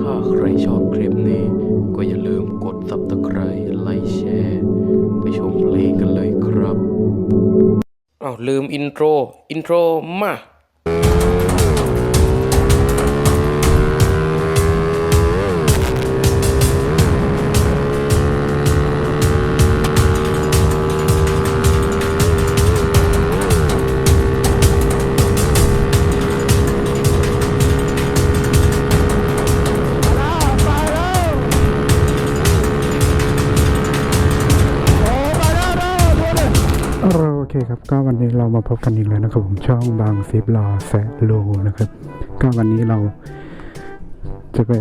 ถ้าใครชอบคลิปนี้ ก็อย่าลืมกด subscribe ไลค์แชร์ ไปชมเพลงกันเลยครับอ้าวลืมอินโทร อินโทรมา ก็วันนี้เรามาพบกันอีกแล้วนะครับผมช่องบางซิปลอแซโลนะครับ ก็วันนี้เราจะไป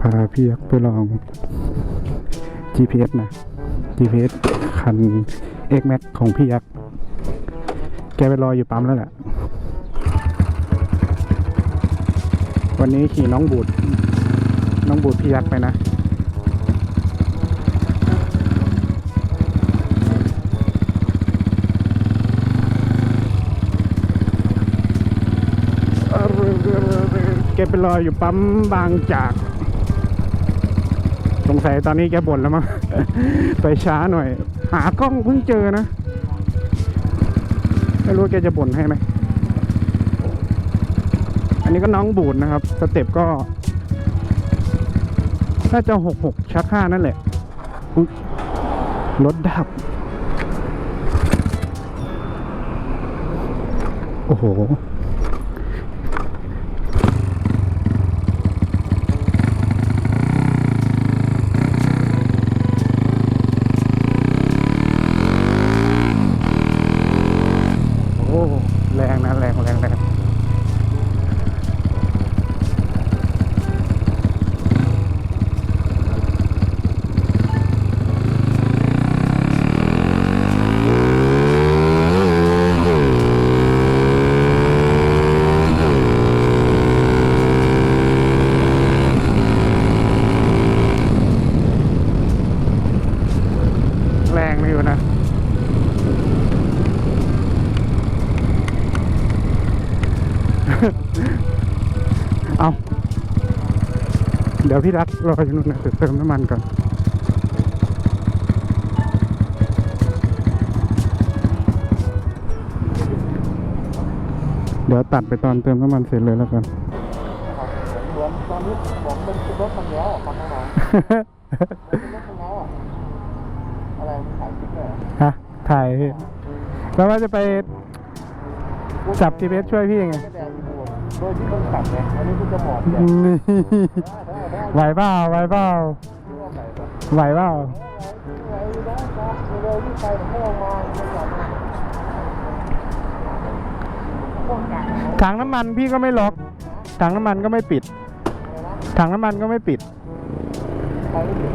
พาพี่ยักษ์ไปลอง GPS นะ GPS คัน X Max ของพี่ยักษ์แกไปรออยู่ปั๊มแล้วแหละ วันนี้ขี่น้องบูดน้องบูดพี่ยักษ์ไปนะ แกไปรออยู่ปั๊มบางจาก สงสัยตอนนี้แกบ่นแล้วมั้ง ไปช้าหน่อย หากล้องเพิ่งเจอนะ ไม่รู้แกจะบ่นให้ไหม อันนี้ก็น้องบูดนะครับ สเต็ปก็ น่าจะหกหกชักห้านั่นแหละรถดับ โอ้โห โอ้ แรงนะ แรงแรงแรงแรงอยู่นะ เอาเดี๋ยวพี่รักรออยู่นู่นนะเดี๋ยวเติมน้ำมันก่อนเดี๋ยวตัดไปตอนเติมน้ำมันเสร็จเลยแล้วกันเหมือนตอนนี้ผมเป็นรถมันแล้วอะฟังน้องเป็นรถมันแล้วอะอะไรมันขายคลิปเลยเหรอฮะถ่ายพี่แล้วว่าจะไปจับ GPS ช่วยพี่ไงแค่แดงอีบูโดยที่มึงขับไงอันนี้กูจะหมอบเนี่ยนี่ ไหวเปล่าไหวเปล่าไหวเปล่าไหนได้ครับเปล่าถังน้ำมันพี่ก็ไม่ล็อกถังน้ำมันก็ไม่ปิดถังน้ำมันก็ไม่ปิด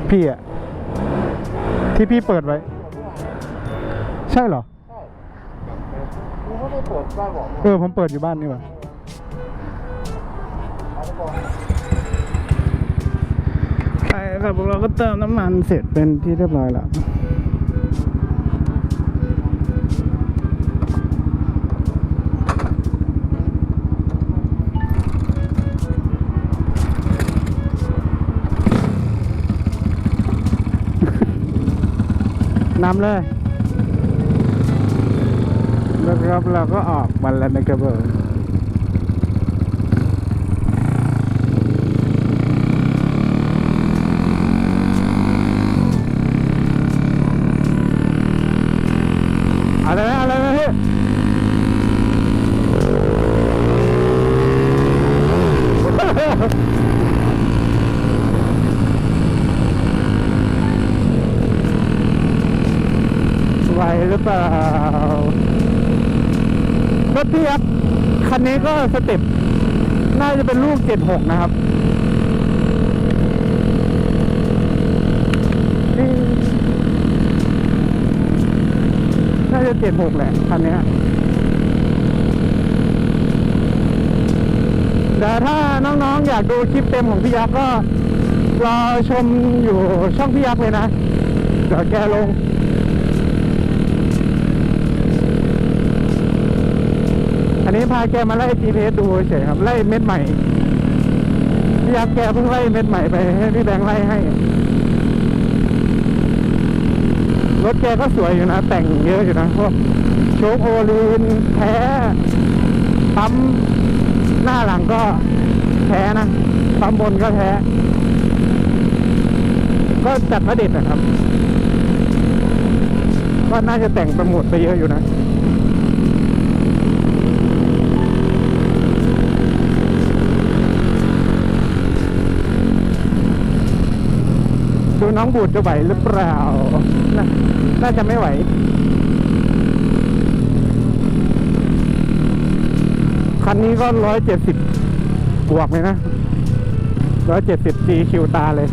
พี่อะที่พี่เปิดไว้ ใช่เหรอเอกเออผมเปิดอยู่บ้านนี่หว่า เอาไปบอกใช่ครับเราก็เติมน้ำมันเสร็จเป็นที่เรียบร้อยแล้วนำเลยแล้วครับเราก็ออกมาแล้วนะครับผมเอาเลยไหมเอาเลยไหมพี่ไหวหรือเปล่ารถพี่ครับคันนี้ก็สเต็ปน่าจะเป็นลูก 76 นะครับ นี่น่าจะ76แหละคันนี้แต่ถ้าน้องๆ อยากดูคลิปเต็มของพี่ยักษ์ก็รอชมอยู่ช่องพี่ยักษ์เลยนะ เดี๋ยวแกลงอันนี้พาแกมาไล่ GPS ดูเฉยครับไล่เม็ดใหม่พี่ยักษ์แกเพิ่งไล่เม็ดใหม่ไปให้พี่แบงค์ไล่ให้ รถแกก็สวยอยู่นะ แต่งเยอะอยู่นะพวกโชคโอลีนแท้ปั๊มหน้าหลังก็แท้นะปั๊มบนก็แท้ ก็จัดประดิดนะครับ ก็น่าจะแต่งประหมดไปเยอะอยู่นะ ดู น้องบูดจะไหวหรือเปล่าน,น่าจะไม่ไหวคันนี้ก็ร้อยเจ็ดสิบบวกเลยนะร้อยเจ็ดสิบตีคิวตาเลย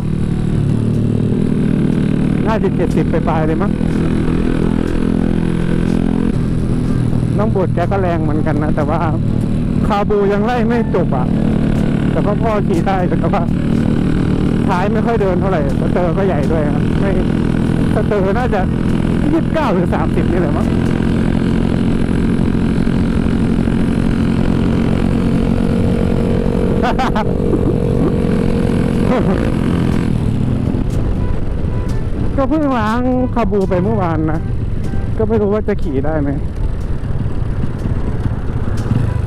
น่าจะเจ็ดสิบไปปลายเลยมั้งน้องบูดแกก็แรงเหมือนกันนะ แต่ว่าคาบูยังไล่ไม่จบอะ แต่ก็พ่อขี่ได้แต่ว่า ท้ายไม่ค่อยเดินเท่าไหร่สเตอร์ก็ใหญ่ด้วยครับไม่สเตอร์น่าจะยี่สิบเก้าหรือสามสิบนี่แหละมั้งก็เพิ่งล้างคาบูไปเมื่อวานนะ ก็ไม่รู้ว่าจะขี่ได้ไหม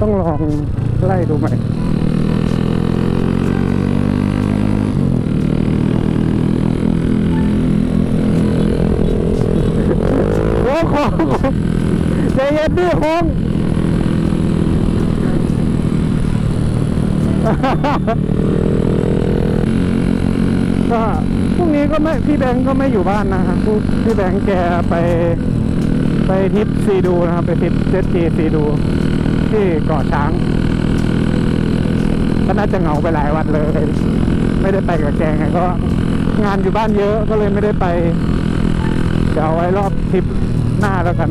ต้องลองไล่ดูใหม่ โอ้โหใจเย็นดิคงก็พรุ่งนี้ก็ไม่พี่แบงก์ก็ไม่อยู่บ้านนะครับพี่แบงก์แกไปไปทริปซีดูนะครับ ไปทริปเจ็ตจีซีดู ที่เกาะช้าง ก็น่าจะเหงาไปหลายวันเลย ไม่ได้ไปกับแกไงก็ งานอยู่บ้านเยอะก็เลยไม่ได้ไป จะเอาไว้รอบทริป หน้าแล้วกัน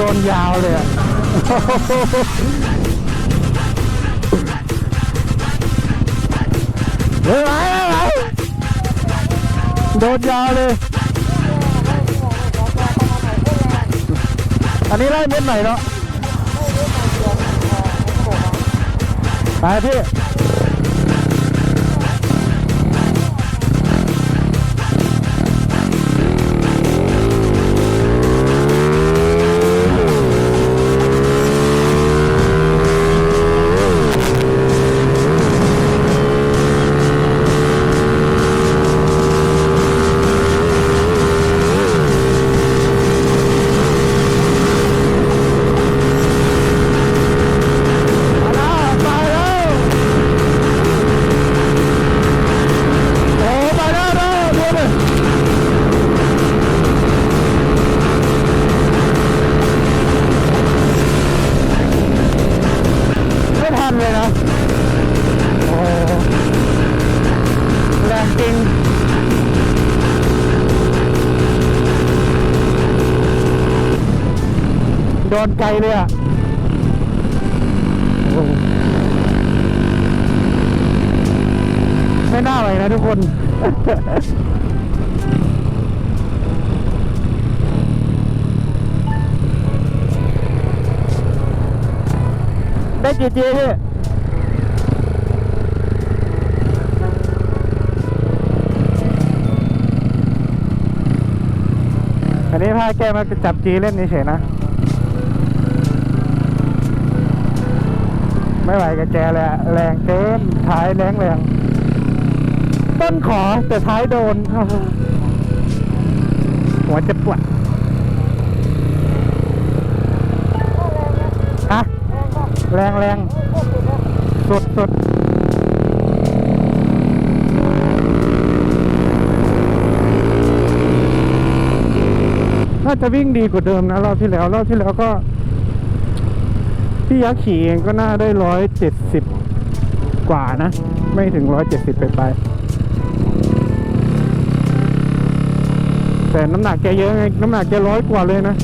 โดนยาวเลยอะไม่ไหวไหวโดนยาวเลย อันนี้ไล่เม็ดไหนเนาะไปพี่ โดนไกลเลยอะไม่น่าไหวนะทุกคน ได้กี่จีพี่อันนี้พาแกมาจับจีเล่นเฉยๆนะ ไม่ไหวกับแกเลยอะแรงเกินท้ายแรงแรงต้นขอแต่ท้ายโดนหัวจะปวดฮะแรงแรงสุดสุดน่าจะวิ่งดีกว่าเดิมนะรอบที่แล้วรอบที่แล้วก็ พี่ยักษ์ขี่เองก็น่าได้ร้อยเจ็ดสิบกว่านะ ไม่ถึงร้อยเจ็ดสิบไปไป แต่น้ำหนักแกเยอะไง น้ำหนักแกร้อยกว่าเลยนะ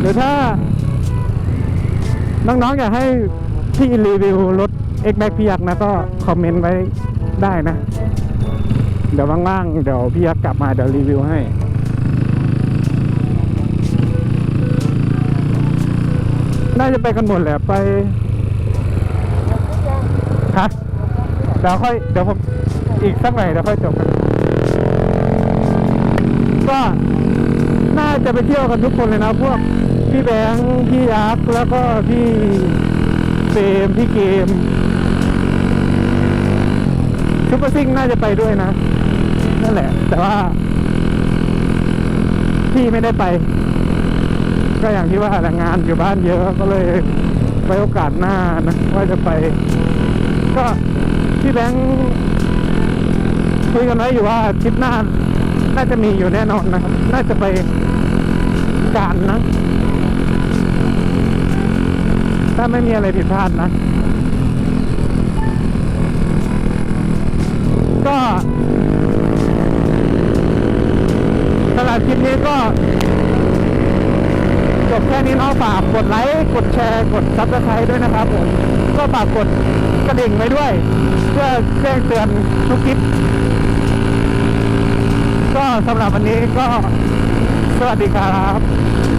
เดี๋ยวถ้า น้องๆอยากให้พี่รีวิวรถ X Max พี่ยักษ์นะก็คอมเมนต์ไว้ได้นะ เดี๋ยวว่างๆ เดี๋ยวพี่ยักษ์กลับมาเดี๋ยวรีวิวให้น่าจะไปกันหมดแหละไปฮะเดี๋ยวค่อยเดี๋ยวผมอีกสักหน่อยเดี๋ยวค่อยจบกันก็น่าจะไปเที่ยวกันทุกคนเลยนะพวกพี่แบงค์พี่ยักษ์แล้วก็พี่เฟรมพี่เกมซุปเปอร์ซิงน่าจะไปด้วยนะ นั่นแหละ แต่ว่าพี่ไม่ได้ไป ก็อย่างที่ว่าแหละงานอยู่บ้านเยอะก็เลยไปโอกาสหน้านะว่าจะไป ก็พี่แบงค์คุยกันไว้อยู่ว่าทริปหน้า น่าจะมีอยู่แน่นอนนะครับ น่าจะไปการนะ ถ้าไม่มีอะไรผิดพลาดนะ ก็สำหรับคลิป นี้ก็จบแค่นี้เนาะฝากกดไลค์กดแชร์กดซับสไครต์ด้วยนะครับผมก็ฝากกดกระดิ่งไว้ด้วย เพื่อแจ้งเตือนทุกคลิป ก็สำหรับวันนี้ก็สวัสดีครับ